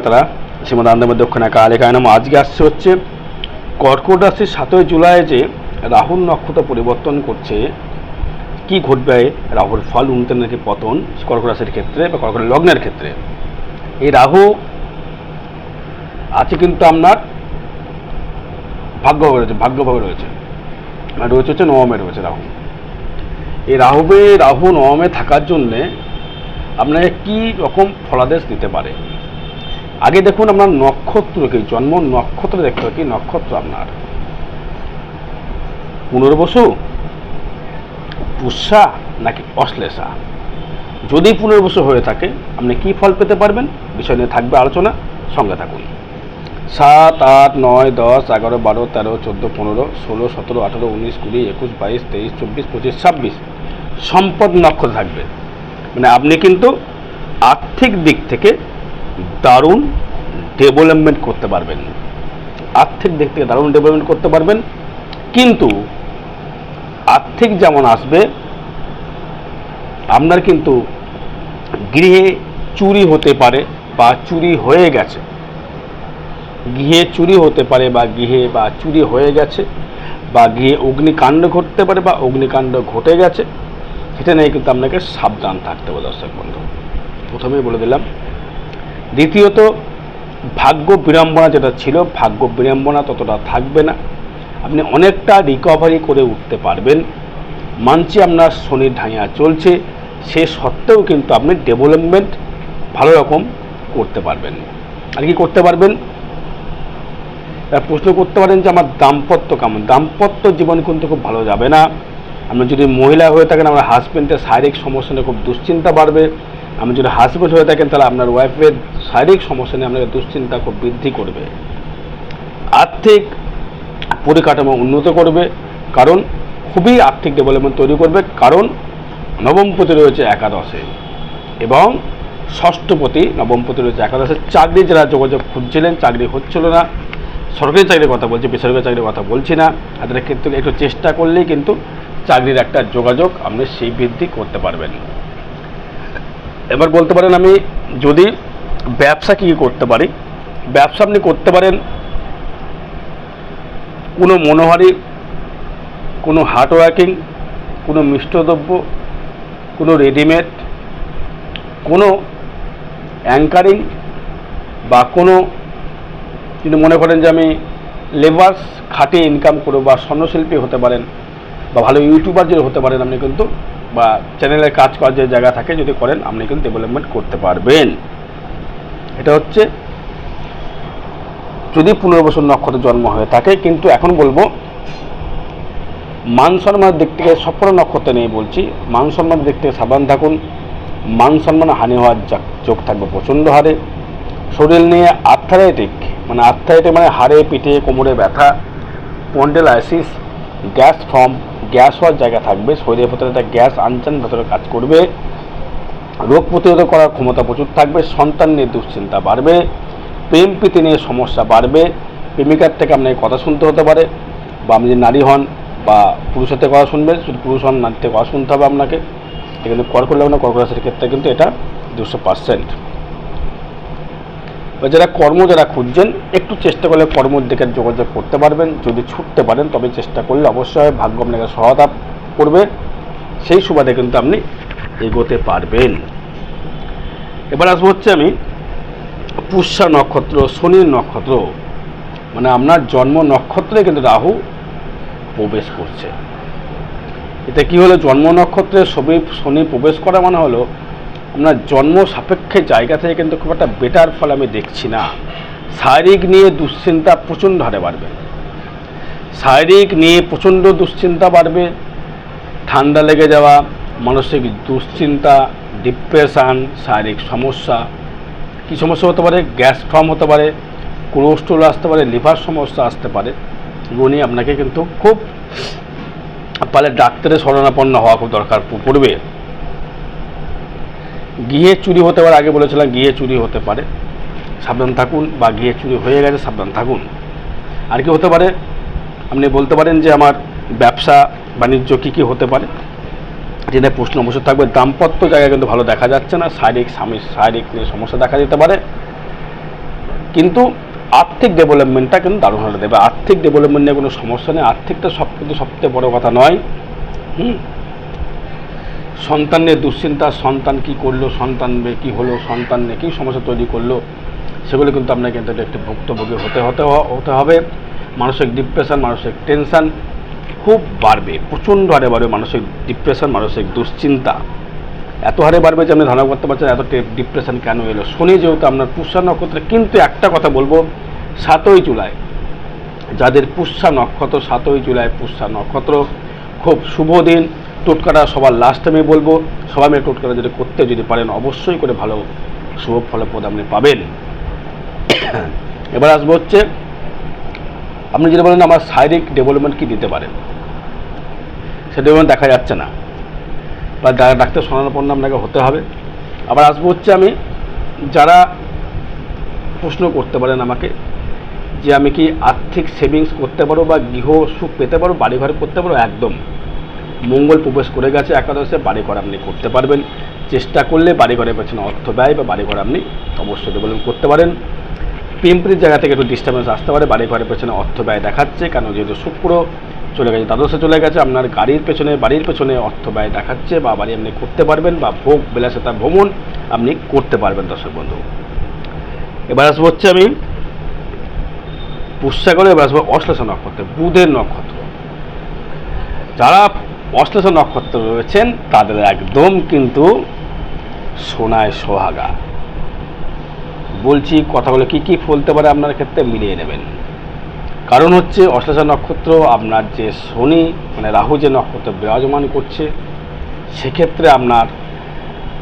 তারা শ্রীমদ আনন্দময় দক্ষিণা কালিকায় নাম আজকে আসছে হচ্ছে কর্কট রাশির সাতই জুলাই যে রাহুল নক্ষত্র পরিবর্তন করছে, কি ঘটবে? রাহুর ফল উন্নতি নাকি পতন? কর্কট রাশির ক্ষেত্রে বা কর্কট লগ্নের ক্ষেত্রে। এই রাহু আছে কিন্তু আপনার ভাগ্যভাবে রয়েছে ভাগ্যভাবে রয়েছে। আর রয়েছে হচ্ছে নবমে রয়েছে রাহু। এই রাহুবে, রাহু নবমে থাকার জন্যে আপনাকে কি রকম ফলাদেশ দিতে পারে? আগে দেখুন আপনার নক্ষত্র কি? জন্ম নক্ষত্র দেখতে কি? নক্ষত্র আপনার। পুনর্বসু? পুষা নাকি অশ্লেষা? যদি পুনর্বসু হয়ে থাকে, আপনি কি ফল পেতে পারবেন? বিষয় নিয়ে থাকবে আলোচনা। সঙ্গে থাকুন। সাত, আট, নয়, দশ, এগারো, বারো, তেরো, চোদ্দ, পনেরো, ষোলো, সতেরো, আঠেরো, উনিশ, কুড়ি, একুশ, বাইশ, তেইশ, চব্বিশ, পঁচিশ, ছাব্বিশ সম্পদ নক্ষত্র থাকবে। মানে আপনি কিন্তু আর্থিক দিক থেকে দারুণ ডেভেলপমেন্ট করতে পারবেন। আর্থিক দিক থেকে দারুণ ডেভেলপমেন্ট করতে পারবেন। কিন্তু আর্থিক যেমন আসবে, আপনার কিন্তু গৃহে চুরি হতে পারে বা চুরি হয়ে গেছে। গৃহে চুরি হতে পারে বা গৃহে বা চুরি হয়ে গেছে বা গৃহে অগ্নিকাণ্ড ঘটতে পারে বা অগ্নিকাণ্ড ঘটে গেছে, সেটা নিয়ে কিন্তু আপনাকে সাবধান থাকতে হবে দর্শক বন্ধু। প্রথমেই বলে দিলাম দ্বিতীয়ত, ভাগ্য বিড়ম্বনা যেটা ছিল, ভাগ্য বিড়ম্বনা ততটা থাকবে না। আপনি অনেকটা রিকভারি করে উঠতে পারবেন। মানছি আপনার শনির ঢাইয়া চলছে। সে সত্ত্বেও কিন্তু আপনি ডেভেলপমেন্ট ভালো রকম করতে পারবেন। আর কি করতে পারবেন? প্রশ্ন করতে পারেন যে, আমার দাম্পত্য কেমন? দাম্পত্য জীবন কিন্তু খুব ভালো যাবে না। আপনি যদি মহিলা হয়ে থাকেন আমার হাজব্যান্ডের শারীরিক সমস্যা খুব দুশ্চিন্তা বাড়বে। আপনি যদি হাজব্যান্ড হয়ে থাকেন, তাহলে আপনার ওয়াইফের শারীরিক সমস্যা নিয়ে আপনাকে দুশ্চিন্তা খুব বৃদ্ধি করবে। আর্থিক পরিকাঠামো উন্নত করবে, কারণ খুবই আর্থিক ডেভেলপমেন্ট তৈরি করবে, কারণ নবমপতি রয়েছে একাদশে এবং ষষ্ঠপতি নবমপতি রয়েছে একাদশে। চাকরি যারা যোগাযোগ খুঁজছিলেন, চাকরি হচ্ছিল না। সরকারি চাকরির কথা বলছি, বেসরকারি চাকরির কথা বলছি না। তাদের ক্ষেত্রে একটু চেষ্টা করলেই কিন্তু চাকরির একটা যোগাযোগ আপনি সেই বৃদ্ধি করতে পারবেন। এবার বলতে পারেন আমি যদি ব্যবসা কী করতে পারি, ব্যবসা আপনি করতে পারেন কোনো মনোহারি, কোনো হার্ডওয়ার্কিং কোনো মিষ্টদ্রব্য, কোনো রেডিমেড কোনো অ্যাঙ্কারিং বা কোনো যদি মনে করেন যে আমি লেবার্স খাটিয়ে ইনকাম করব বা স্বর্ণশিল্পী হতে পারেন বা ভালো ইউটিউবার যদি হতে পারেন আপনি কিন্তু বা চ্যানেলে কাজ করার যে জায়গা থাকে যদি করেন, আপনি কিন্তু ডেভেলপমেন্ট করতে পারবেন। এটা হচ্ছে, যদি পুনর্বসন নক্ষত্র জন্ম হয়ে থাকে, কিন্তু এখন বলব, মান সম্মানের দিক থেকে সফল নক্ষত্র নিয়ে বলছি, মান সম্মানের দিক থেকে সাবধান থাকুন। মান সম্মান হানি হওয়ার যোগ থাকবে প্রচণ্ড হারে। শরীর নিয়ে আর্থারাইটিক মানে আর্থারাইটিক মানে হাড়ে, পিঠে, কোমরে ব্যথা পন্ডেলাইসিস গ্যাস ফর্ম গ্যাস হওয়ার জায়গা থাকবে, শরীরের ভেতরে একটা গ্যাস আনচান ভেতরে কাজ করবে। রোগ প্রতিরোধ করার ক্ষমতা প্রচুর থাকবে, সন্তান নিয়ে দুশ্চিন্তা বাড়বে, প্রেম প্রীতি নিয়ে সমস্যা বাড়বে, প্রেমিকার থেকে আপনাকে কথা শুনতে হতে পারে, বা আপনি যদি নারী হন বা পুরুষের থেকে কথা শুনবেন শুধু পুরুষ হন, নারীর থেকে কথা শুনতে হবে আপনাকে কিন্তু কর্কট লগ্ন কর্কট রাশির ক্ষেত্রে কিন্তু এটা দুশো পার্সেন্ট যারা কর্ম যারা খুঁজছেন, একটু চেষ্টা করলে কর্মের দিকে যোগাযোগ করতে পারবেন। যদি ছুটতে পারেন, তবে চেষ্টা করলে অবশ্যই ভাগ্য আপনাকে সহায়তা করবে। সেই সুবাদে কিন্তু আপনি এগোতে পারবেন। এবার আসব হচ্ছে আমি পুষ্যা নক্ষত্র শনির নক্ষত্র। মানে আপনার জন্ম নক্ষত্রে কিন্তু রাহু প্রবেশ করছে। এতে কি হলো? জন্ম নক্ষত্রে শনি শনি প্রবেশ করা মানে হলো আপনার জন্ম সাপেক্ষে জায়গা থেকে কিন্তু খুব একটা বেটার ফল আমি দেখছি না। শারীরিক নিয়ে দুশ্চিন্তা প্রচণ্ড হারে বাড়বে। শারীরিক নিয়ে প্রচণ্ড দুশ্চিন্তা বাড়বে। ঠান্ডা লেগে যাওয়া, মানসিক দুশ্চিন্তা ডিপ্রেশান শারীরিক সমস্যা। কী সমস্যা হতে পারে? গ্যাস ফর্ম হতে পারে কোলেস্ট্রল আসতে পারে লিভার সমস্যা আসতে পারে। এগুলো নিয়ে আপনাকে কিন্তু খুব পারলে ডাক্তারের শরণাপন্ন হওয়া খুব দরকার পড়বে। গৃহে চুরি হতে পারে, আগে বলেছিলাম গিয়ে চুরি হতে পারে। সাবধান থাকুন বা গিয়ে চুরি হয়ে গেছে, সাবধান থাকুন। আর কি হতে পারে? আপনি বলতে পারেন যে আমার ব্যবসা, বাণিজ্য কী কী হতে পারে? যেটা প্রশ্ন অবশ্যই থাকবে, দাম্পত্য জায়গায় কিন্তু ভালো দেখা যাচ্ছে না, শারীরিক স্বামী, শারীরিক নিয়ে সমস্যা দেখা যেতে পারে। কিন্তু আর্থিক ডেভেলপমেন্টটা কিন্তু দারুণ হলে দেবে। আর্থিক ডেভেলপমেন্ট নিয়ে কোনো সমস্যা নেই, আর্থিকটা সব কিন্তু সবচেয়ে বড় কথা নয়। হুম? সন্তান নিয়ে দুশ্চিন্তা, সন্তান কি করল, সন্তান কী হলো, সন্তান নিয়ে কী সমস্যা তৈরি করল, সেগুলো কিন্তু আপনাকে কিন্তু একটি ভুক্তভোগী হতে হতে হতে হবে। মানসিক ডিপ্রেশন মানসিক টেনশন খুব বাড়বে, প্রচণ্ড হারে বাড়বে মানসিক ডিপ্রেশন মানসিক দুশ্চিন্তা। এত হারে বাড়বে যে আপনি ধারণা করতে পারছেন এত ডিপ্রেশন কেন এলো। শনি যেহেতু আপনার পুষ্যা নক্ষত্রে, কিন্তু একটা কথা বলব, সাতই জুলাই, যাদের পুষ্যা নক্ষত্র, সাতই জুলাই পুষ্যা নক্ষত্র, খুব শুভ দিন। টোটকাটা সবার লাস্ট আমি বলব। সবাই মিলে টোটকাটা যদি করতে যদি পারেন, অবশ্যই করে ভালো শুভ ফলপ্রদ আপনি পাবেন। এবার আসব হচ্ছে, আপনি যদি বলেন আমার শারীরিক ডেভেলপমেন্ট কি দিতে পারেন সে ডেভেলপমেন্ট দেখা যাচ্ছে না। বা ডাক্তার শরণাপন্ন আপনাকে হতে হবে। আবার আসব হচ্ছে আমি, যারা প্রশ্ন করতে পারেন আমাকে, যে আমি কি আর্থিক সেভিংস করতে পারো বা গৃহ সুখ পেতে পারো বাড়ি ঘর করতে পারো একদম। মঙ্গল প্রবেশ করে গেছে একাদশে বাড়ি ঘর আপনি করতে পারবেন। চেষ্টা করলে বাড়ি ঘরের পেছনে অর্থ ব্যয় বা বাড়ি ঘর আপনি অবশ্যই ডেভেলপ করতে পারেন। পিম্পরির জায়গা থেকে একটু ডিস্টার্বেন্স আসতে পারে বাড়ি ঘরের পেছনে অর্থ ব্যয় দেখাচ্ছে কেন যেহেতু শুক্র চলে গেছে, দ্বাদশে চলে গেছে, আপনার গাড়ির পেছনে, বাড়ির পেছনে অর্থ ব্যয় দেখাচ্ছে বা বাড়ি আপনি করতে পারবেন বা ভোগ, বিলাসিতা, ভ্রমণ আপনি করতে পারবেন, দর্শক বন্ধু। এবার আসব হচ্ছে আমি পুষ্যাগরে, এবার আসব অশ্লেষ নক্ষত্র, বুধের নক্ষত্র। যারা অশ্লেষ নক্ষত্র রয়েছেন, তাদের একদম কিন্তু সোনায় সোহাগা। বলছি, কথাগুলো কি কি ফলতে পারে আপনার ক্ষেত্রে মিলিয়ে নেবেন। কারণ হচ্ছে অশ্লেষা নক্ষত্র আপনার যে শনি মানে রাহু যে নক্ষত্র বিরাজমান করছে, সেক্ষেত্রে আপনার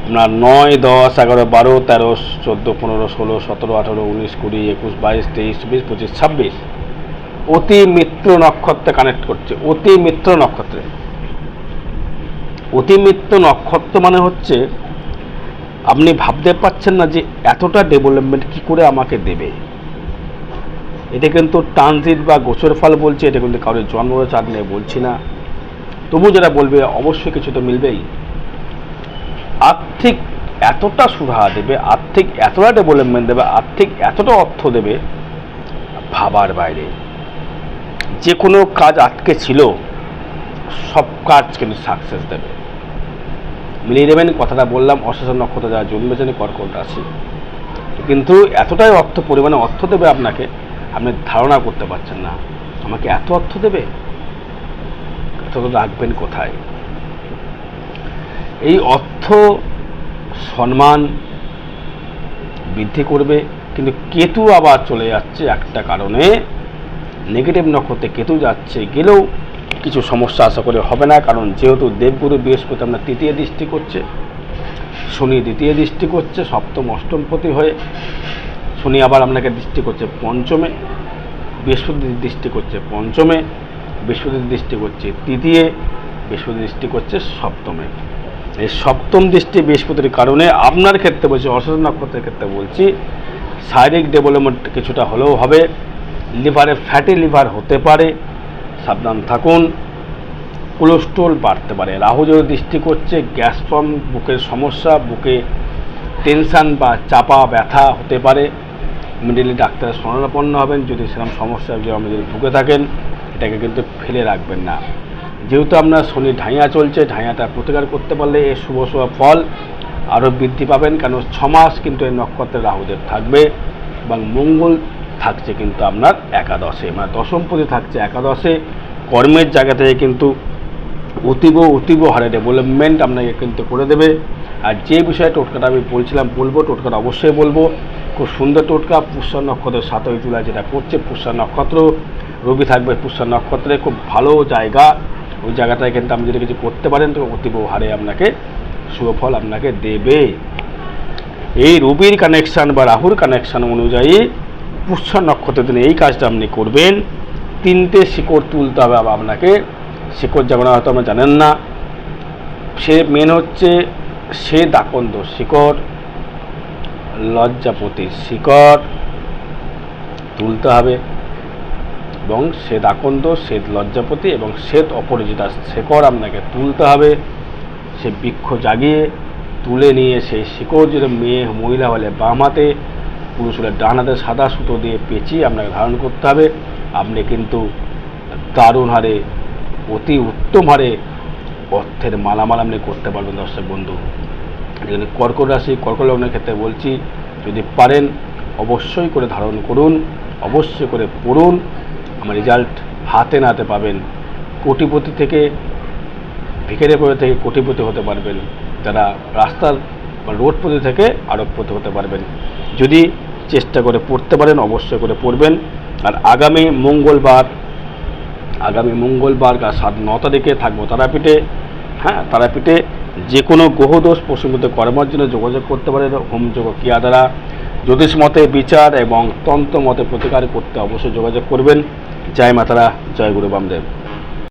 আপনার নয়, দশ, এগারো, বারো, তেরো, চোদ্দ, পনেরো, ষোলো, সতেরো, আঠেরো, উনিশ, কুড়ি, একুশ, বাইশ, তেইশ, চব্বিশ, পঁচিশ, ছাব্বিশ। অতি মিত্র নক্ষত্রে কানেক্ট করছে, অতি মিত্র নক্ষত্রে। অতি মিত্র নক্ষত্র মানে হচ্ছে, আপনি ভাবতে পারছেন না যে এতটা ডেভেলপমেন্ট কি করে আমাকে দেবে। এটা কিন্তু ট্রানজিট বা গোচর ফল বলছে, এটা কিন্তু কারোর জন্ম চাঁদ নিয়ে বলছি না। তবু যারা বলবে, অবশ্যই কিছু তো মিলবেই। আর্থিক এতটা সুরাহা দেবে, আর্থিক এতটা ডেভেলপমেন্ট দেবে, আর্থিক এতটা অর্থ দেবে, ভাবার বাইরে। যে কোনো কাজ আটকে ছিল সব কাজ কিন্তু সাকসেস দেবে। মিলিয়ে দেবেন, কথাটা বললাম অশেষ নক্ষত্র যারা জন্মেছেন কর্কট রাশি কিন্তু এতটাই অর্থ, পরিমাণে অর্থ দেবে আপনাকে, আপনি ধারণা করতে পারছেন না। আমাকে এত অর্থ দেবে? এত রাখবেন কোথায়? এই অর্থ সম্মান বৃদ্ধি করবে, কিন্তু কেতু আবার চলে যাচ্ছে একটা কারণে। নেগেটিভ নক্ষত্রে কেতু যাচ্ছে, গেলেও কিছু সমস্যা আশা করে হবে না, কারণ যেহেতু দেবগুরু বৃহস্পতি আপনার তৃতীয় দৃষ্টি করছে, শনি দ্বিতীয় দৃষ্টি করছে, সপ্তম অষ্টমপতি হয়ে শনি আবার আপনাকে দৃষ্টি করছে পঞ্চমে, বৃহস্পতি দৃষ্টি করছে পঞ্চমে, বৃহস্পতি দৃষ্টি করছে তৃতীয়, বৃহস্পতি দৃষ্টি করছে সপ্তমে। এই সপ্তম দৃষ্টি বৃহস্পতির কারণে আপনার ক্ষেত্রে বলছি অসুস্থ নক্ষত্রের ক্ষেত্রে বলছি, শারীরিক ডেভেলপমেন্ট কিছুটা হলেও হবে লিভারে ফ্যাটি লিভার হতে পারে সাবধান থাকুন। কোলেস্ট্রল বাড়তে পারে। রাহু যদি দৃষ্টি করছে, গ্যাস ফর্ম বুকের সমস্যা, বুকে টেনশান বা চাপা, ব্যথা হতে পারে। ইমিডিয়েটলি ডাক্তারের শরণাপন্ন হবেন। যদি সেরকম সমস্যা আপনি যদি ভুগে থাকেন, এটাকে কিন্তু ফেলে রাখবেন না। যেহেতু আপনার শনি ঢাইয়া চলছে, ঢাইয়াটা প্রতিকার করতে পারলে এই শুভ শুভ ফল আরও বৃদ্ধি পাবেন। কেন? ছমাস কিন্তু এই নক্ষত্রের রাহুদেব থাকবে এবং মঙ্গল থাকছে কিন্তু আপনার একাদশে। মানে দশমপতি থাকছে একাদশে। কর্মের জায়গা থেকে কিন্তু অতীব অতীব হারে ডেভেলপমেন্ট আপনাকে কিন্তু করে দেবে। আর যে বিষয়ে টোটকাটা আমি বলছিলাম, বলব, টোটকাটা অবশ্যই বলব। খুব সুন্দর টোটকা পুষ্য নক্ষত্রের সাতই জুলাই যেটা করছে পুষ্য নক্ষত্র। রবি থাকবে পুষ্য নক্ষত্রে, খুব ভালো জায়গা। ওই জায়গাটায় কিন্তু আপনি যদি কিছু করতে পারেন, তো অতীব হারে আপনাকে শুভফল আপনাকে দেবে। এই রবির কানেকশান বা রাহুর কানেকশান অনুযায়ী পুষ্য নক্ষত্রের দিনে এই কাজটা আপনি করবেন। তিনটে শিকড় তুলতে হবে আপনাকে। শিকড় যেমন হয়তো আমরা জানেন না, সে মেন হচ্ছে সে দাকন্দ শিকড়, লজ্জাপতির শিকড় তুলতে হবে এবং শ্বেত আকন্দ শ্বেত লজ্জাপতি এবং শ্বেত অপরাজিতা শেকড় আপনাকে তুলতে হবে। সে বৃক্ষ জাগিয়ে তুলে নিয়ে সেই শিকড় যদি মেয়ে মহিলা হলে বাম হাতে পুরুষ হলে ডান হাতে সাদা সুতো দিয়ে পেঁচিয়ে আপনাকে ধারণ করতে হবে। আপনি কিন্তু দারুণ হারে, অতি উত্তম হারে অর্থের মালামাল আপনি করতে পারবেন দর্শক বন্ধু। এখানে কর্কট রাশি, কর্কট লগ্নের ক্ষেত্রে বলছি, যদি পারেন অবশ্যই করে ধারণ করুন, অবশ্যই করে পড়ুন। আমার রেজাল্ট হাতে নাতে পাবেন। কোটিপতি থেকে ভিখারি পথে থেকে কোটিপতি হতে পারবেন। যারা রাস্তার বা রোডপতি থেকে আরবপতি হতে পারবেন। যদি চেষ্টা করে পড়তে পারেন, অবশ্যই করে পড়বেন। আর আগামী মঙ্গলবার আগামী মঙ্গলবার সাত, ন তারিখে থাকব তারাপীঠে। হ্যাঁ তারাপীঠে যে কোনো গ্রহদোষ প্রসঙ্গতে কর্মার জন্য যোগাযোগ করতে পারেন হোমযোগ ক্রিয়া দ্বারা। জ্যোতিষ মতে বিচার এবং তন্ত্র মতে প্রতিকার করতে অবশ্যই যোগাযোগ করবেন। জয় মাতারা, জয় গুরু বামদেব।